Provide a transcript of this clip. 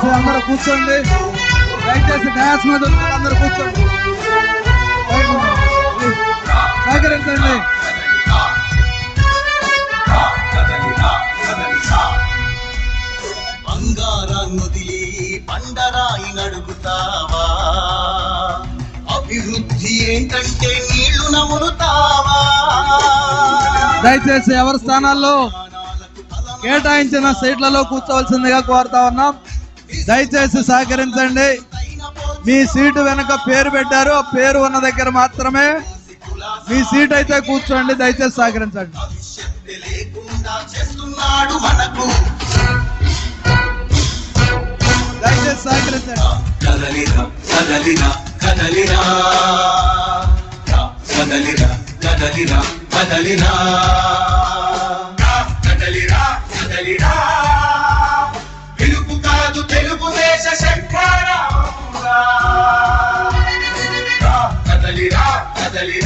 కూర్చోండి. దయచేసి డయాస్ మీద వాళ్ళందరూ కూర్చోండి. సహకరించండి. బంగారాన్నొదిలి బండరాయి నడుగుతావా అభివృద్ధి ఏంటంటే నీళ్ళు నములుతావా? దయచేసి ఎవరి స్థానాల్లో కేటాయించిన సీట్లలో కూర్చోవలసిందిగా కోరుతా ఉన్నాం. దయచేసి సహకరించండి. మీ సీటు వెనక పేరు పెట్టారు. ఆ పేరు ఉన్న దగ్గర మాత్రమే మీ సీట్ అయితే కూర్చోండి. దయచేసి సహకరించండి. భవిష్యత్తు లేకుండా చేస్తున్నాడు మనకు దయచేసి సహకరించండి కదలిరా కదలి